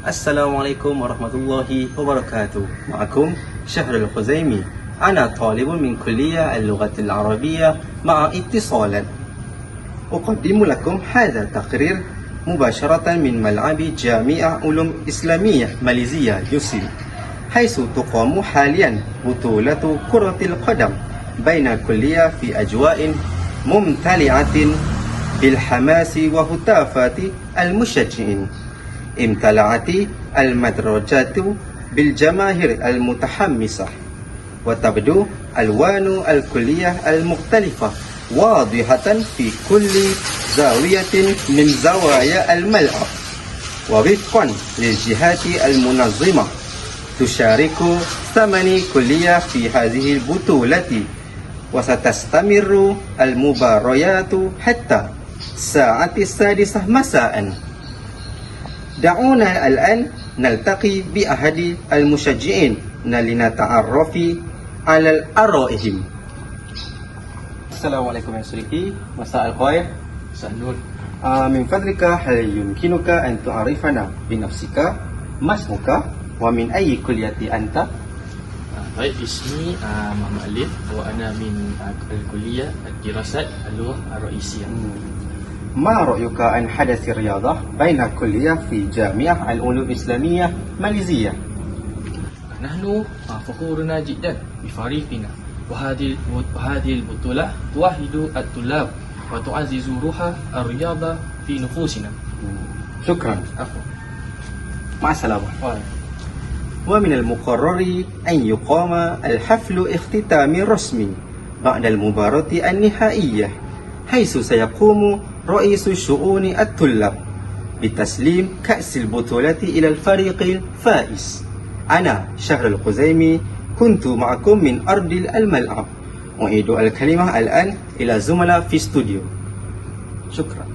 السلام عليكم ورحمة الله وبركاته. معكم شهر الخزيمي. أنا طالب من كلية اللغة العربية. مع اتصالا. أقدم لكم هذا التقرير مباشرة من ملعب جامعة علوم إسلامية ماليزيا يوسي. حيث تقام حاليا بطولة كرة القدم بين الكلية في أجواء ممتلئة بالحماس وهتافات المشجعين. امتلأت المدرجات بالجماهير المتحمسة وتبدو ألوان الكلية المختلفة واضحة في كل زاوية من زوايا الملعب. ووفقا للجهات المنظمة تشارك ثمن كلية في هذه البطولة وستستمر المباريات حتى الساعة السادسة مساءً. دعونا الآن نلتقي بأحد المشجعين لنتعرف على آرائهم السلام عليكم يا صديقي مساء الخير Sanur آه، من فضلك هل يمكنك أن تعرفنا بنفسك ما اسمك ومن أي كلية أنت uh, Baik, ismi uh, Muhammad Alif Wa ana min uh, ما رأيك عن حدث الرياضة بين الكلية في جامعة العلوم الإسلامية ماليزية نحن فخورنا جدا بفريقنا. وهذه وهذه البطولة توحد الطلاب وتعزز روح الرياضة في نفوسنا. شكرا. عفوا. مع السلامة. ومن المقرر أن يقام الحفل اختتام رسمي بعد المباراة النهائية حيث سيقوم رئيس شؤون الطلاب بتسليم كأس البطولة إلى الفريق الفائز. أنا شهر القزيمي كنت معكم من أرض الملعب. أعيد الكلمة الآن إلى زملاء في استوديو. شكرا.